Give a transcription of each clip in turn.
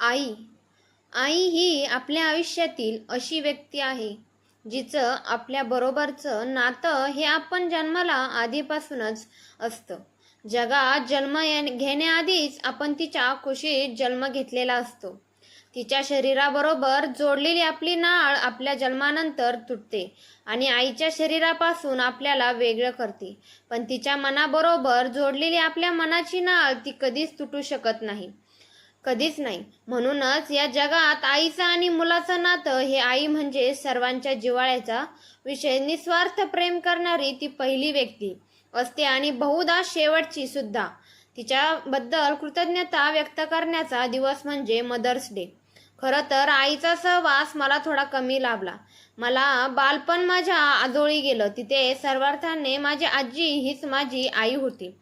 आई. आई ही आपल्या आयुष्यातील अशी व्यक्ती आहे जिचं आपल्या बरोबरचं नातं हे आपण जन्माला आधीपासूनच असतं. जगात जन्म घेण्याआधीच आपण तिच्या खुशीत जन्म घेतलेला असतो. तिच्या शरीराबरोबर जोडलेली आपली नाळ आपल्या जन्मानंतर तुटते आणि आईच्या शरीरापासून आपल्याला वेगळं करते. पण तिच्या मनाबरोबर जोडलेली आपल्या मनाची नाळ ती कधीच तुटू शकत नाही. कधीच नाही. म्हणूनच या जगात आईचं आणि मुलाचं नातं हे आई म्हणजे सर्वांच्या जिव्हाळ्याचा विषय. निस्वार्थ प्रेम करणारी ती पहिली व्यक्ती असते आणि बहुधा शेवटची सुद्धा. तिच्याबद्दल कृतज्ञता व्यक्त करण्याचा दिवस म्हणजे मदर्स डे. खरं तर आईचा सहवास मला थोडा कमी लाभला. मला बालपण माझ्या आजोळी गेलं. तिथे सर्वार्थाने माझी आजी हीच माझी आई होती.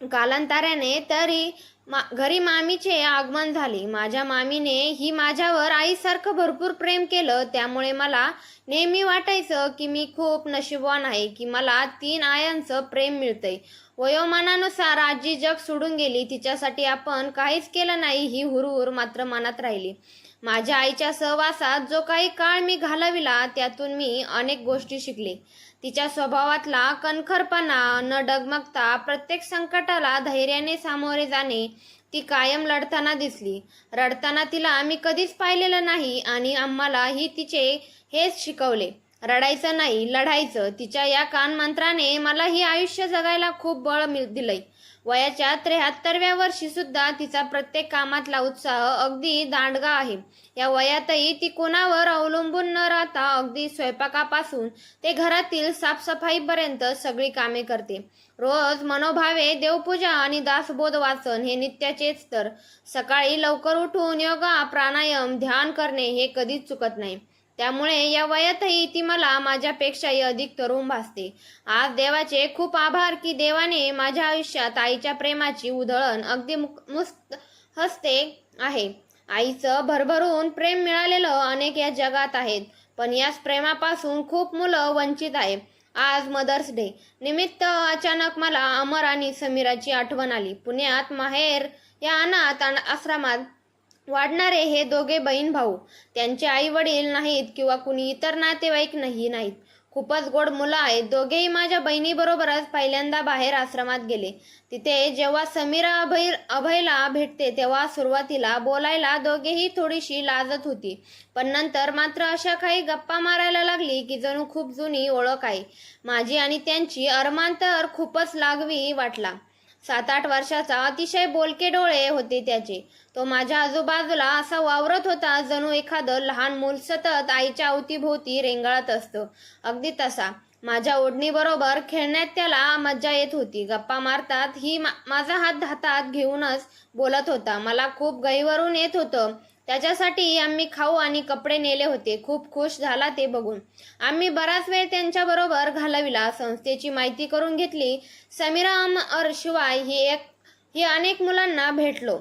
कालांतराने तरी मा घरी मामीचे आगमन झाले. माझ्या मामीने ही माझ्यावर आईसारखं भरपूर प्रेम केलं. त्यामुळे मला नेहमी वाटायचं की मी खूप नशीबवान आहे की मला तीन आयांचं प्रेम मिळतंय. वयोमानानुसार आजी जग सोडून गेली. तिच्यासाठी आपण काहीच केलं नाही ही हुरहुर मात्र मनात राहिली. माझ्या आईच्या सहवासात जो काही काळ मी घालविला त्यातून मी अनेक गोष्टी शिकले. तिच्या स्वभावातला कणखरपणा न डगमगता प्रत्येक संकटाला धैर्याने सामोरे जाणे ती कायम लढताना दिसली. रडताना तिला मी कधीच पाहिलेलं नाही आणि आम्हाला ही तिचे हेच शिकवले. रडायचं नाही लढायचं. तिच्या या कानमंत्राने मला ही आयुष्य जगायला खूप बळ मिळ दिलंय. वयाच्या त्र्याहत्तरव्या वर्षी सुद्धा तिचा प्रत्येक कामातला उत्साह अगदी दांडगा आहे. या वयातही ती कोणावर अवलंबून न राहता अगदी स्वयंपाकापासून ते घरातील साफसफाईपर्यंत सगळी कामे करते. रोज मनोभावे देवपूजा आणि दासबोध वाचन हे नित्याचेच तर. सकाळी लवकर उठून योगा प्राणायाम ध्यान करणे हे कधीच चुकत नाही. त्यामुळे या वयातही ती मला माझ्यापेक्षाही अधिक तरुण भासते. आज देवाचे खूप आभार की देवाने माझ्या आयुष्यात आईच्या प्रेमाची उधळण अगदी मुस्त हसते आहे. आईचं भरभरून प्रेम मिळालेलं अनेक या जगात आहेत पण याच प्रेमापासून खूप मुलं वंचित आहे. आज मदर्स डे. निमित्त अचानक मला अमर आणि समीराची आठवण आली. पुण्यात माहेर या अनाथ आण- आश्रमात वाढणारे हे दोघे बहीण भाऊ. त्यांचे आई वडील नाहीत किंवा कुणी इतर नातेवाईक नाही नाहीत. खूपच गोड मुलं आहेत. दोघेही माझ्या बहिणीबरोबरच पहिल्यांदा बाहेर आश्रमात गेले. तिथे जेव्हा समीरा अभय अभयला भेटते तेव्हा सुरुवातीला बोलायला दोघेही थोडीशी लाजत होती. पण नंतर मात्र अशा काही गप्पा मारायला लागली की जणू खूप जुनी ओळख आहे. माझी आणि त्यांची अरमान तर खूपच लागवी वाटला. सात आठ वर्षाचा अतिशय बोलके डोळे होते त्याचे. तो माझ्या आजूबाजूला असा वावरत होता जणू एखादं लहान मूल सतत आईच्या अवतीभोवती रेंगाळत असतं. अगदी तसा. माझ्या ओढणीबरोबर खेळण्यात त्याला मज्जा येत होती. गप्पा मारतात ही मा- माझा हात हातात घेऊनच बोलत होता. मला खूप गैवरून येत होतं. त्याच्यासाठी आम्ही खाऊ आणि कपडे नेले होते. खूप खुश झाला ते बघून. आम्ही बराच वेळ त्यांच्याबरोबर घालविला. संस्थेची माहिती करून घेतली. समीरा अमर शिवाय ही एक ही अनेक मुलांना भेटलो.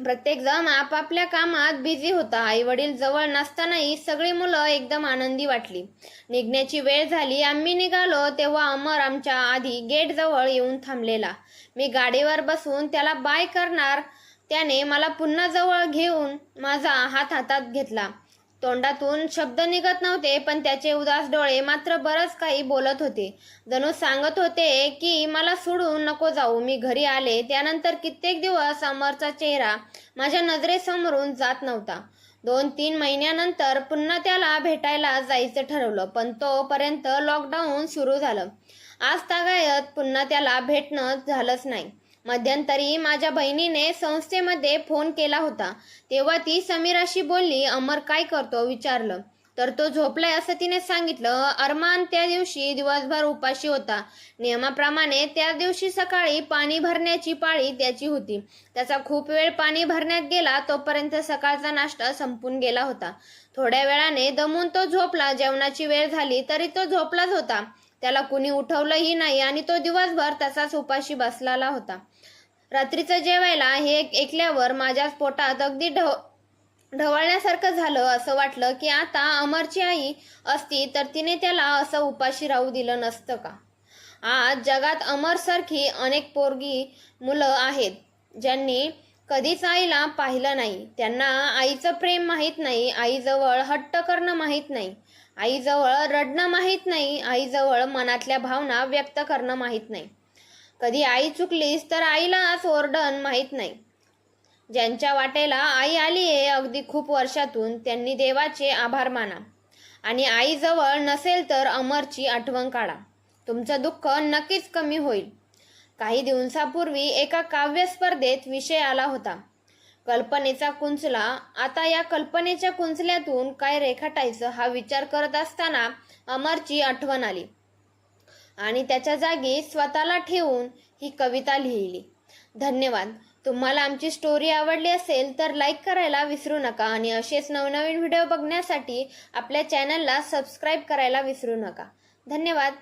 प्रत्येकजण आपापल्या कामात बिझी होता. आई वडील जवळ नसतानाही सगळी मुलं एकदम आनंदी वाटली. निघण्याची वेळ झाली. आम्ही निघालो तेव्हा अमर आमच्या आधी गेट जवळ येऊन थांबलेला. मी गाडीवर बसून त्याला बाय करणार त्याने मला पुन्हा जवळ घेऊन माझा हात हातात घेतला. तोंडातून शब्द निघत नव्हते पण त्याचे उदास डोळे मात्र बरंच काही बोलत होते. जणू सांगत होते की मला सोडून नको जाऊ मी घरी आले त्यानंतर कित्येक दिवस अमरचा चेहरा माझ्या नजरेसमोरून जात नव्हता. दोन तीन महिन्यानंतर पुन्हा त्याला भेटायला जायचं ठरवलं पण तोपर्यंत लॉकडाऊन सुरू झालं. आज तागायत पुन्हा त्याला भेटणं झालंच नाही. मध्यंतरी माझ्या बहिणीने संस्थेमध्ये फोन केला होता. तेव्हा ती समीराशी बोलली अमर काय करतो? विचारलं. तर तो झोपलाय असं तिने सांगितलं. अरमान त्या दिवशी दिवसभर उपाशी होता. नियमाप्रमाणे त्या दिवशी सकाळी पाणी भरण्याची पाळी त्याची होती. त्याचा खूप वेळ पाणी भरण्यात गेला तोपर्यंत सकाळचा नाश्ता संपून गेला होता. थोड्या वेळाने दमून तो झोपला. जेवणाची वेळ झाली तरी तो झोपलाच होता. त्याला कुणी उठवलंही नाही आणि तो दिवसभर तसाच उपाशी बसलेला होता. रात्रीचं जेवायला हे ऐकल्यावर माझ्या पोटात अगदी ढव ढवळण्यासारखं झालं असं वाटलं की आता अमरची आई असती तर तिने त्याला असं उपाशी राहू दिलं नसतं का? आज जगात अमरसारखी अनेक पोरगी मुलं आहेत ज्यांनी कधीच आईला पाहिलं नाही. त्यांना आईचं प्रेम माहीत नाही आईजवळ हट्ट करणं माहीत नाही आईजवळ रडणं माहीत नाही आईजवळ मनातल्या भावना व्यक्त करणं माहीत नाही. कधी आई चुकलीस तर आईलाच ओरडण माहीत नाही. ज्यांच्या वाटेला आई आली आहे अगदी खूप वर्षातून त्यांनी देवाचे आभार माना. आणि आईजवळ नसेल तर अमरची आठवण काढा. तुमचं दुःख नक्कीच कमी होईल. काही दिवसापूर्वी एका काव्य स्पर्धेत विषय आला होता. कल्पनेचा कुंचला आता या कल्पनेच्या कुंचल्यातून काय रेखाटायचं हा विचार करत असताना अमरची आठवण आली. आणि त्याच्या जागी स्वतःला ठेवून ही कविता लिहिली. धन्यवाद. तुम्हाला आमची स्टोरी आवडली असेल तर लाईक करायला विसरू नका आणि असेच नवनवीन व्हिडिओ बघण्यासाठी आपल्या चॅनलला सबस्क्राईब करायला विसरू नका. धन्यवाद.